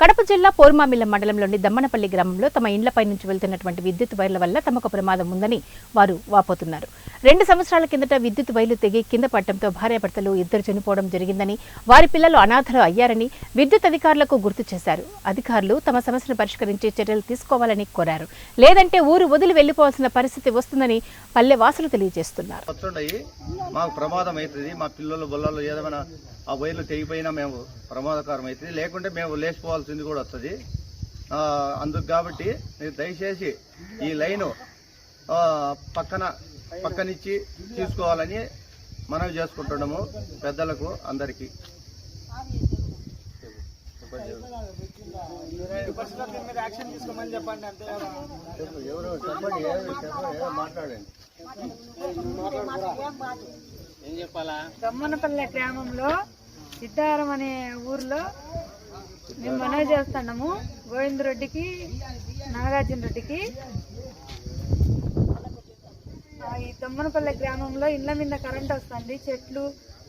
కడప జిల్లా పోర్మామిల్ల మండలంలోని దమ్మనపల్లి గ్రామంలో తమ ఇండ్లపై నుంచి వెళ్తున్నటువంటి విద్యుత్ వైర్ల వల్ల తమకు ప్రమాదం ఉందని వారు వాపోతున్నారు. రెండు సంవత్సరాల కిందట విద్యుత్ వైర్లు తెగి కింద పడటంతో భార్యాభర్తలు ఇద్దరు చనిపోవడం జరిగిందని వారి పిల్లలు అనాథలు అయ్యారని విద్యుత్ అధికారులకు గుర్తు చేశారు. అధికారులు తమ సమస్యను పరిష్కరించే చర్యలు తీసుకోవాలని కోరారు. లేదంటే ఊరు వదిలి వెళ్ళిపోవాల్సిన పరిస్థితి వస్తుందని పల్లె వాసులు తెలియజేస్తున్నారు. మాకు ప్రమాదం అవుతుంది మా పిల్లలు బొల్లలు ఏదైనా ఆ వైర్లు తెగిపోయినా మేము ప్రమాదకరం అవుతుంది లేకుంటే మేము లేచిపోవాల్సింది కూడా వస్తుంది. అందుకు కాబట్టి మీరు దయచేసి ఈ లైను పక్కన పక్కనిచ్చి తీసుకోవాలని మనవి చేసుకుంటున్నాము పెద్దలకు అందరికీ. ఎవరు చెప్పండి మాట్లాడండి దమ్మనపల్లె గ్రామంలో సిద్ధారం అనే ఊర్లో మేము మనవి చేస్తున్నాము. గోవిందరెడ్డికి నాగార్జున రెడ్డికి దమ్మనపల్లె గ్రామంలో ఇండ్ల మీద కరెంట్ వస్తుంది చెట్లు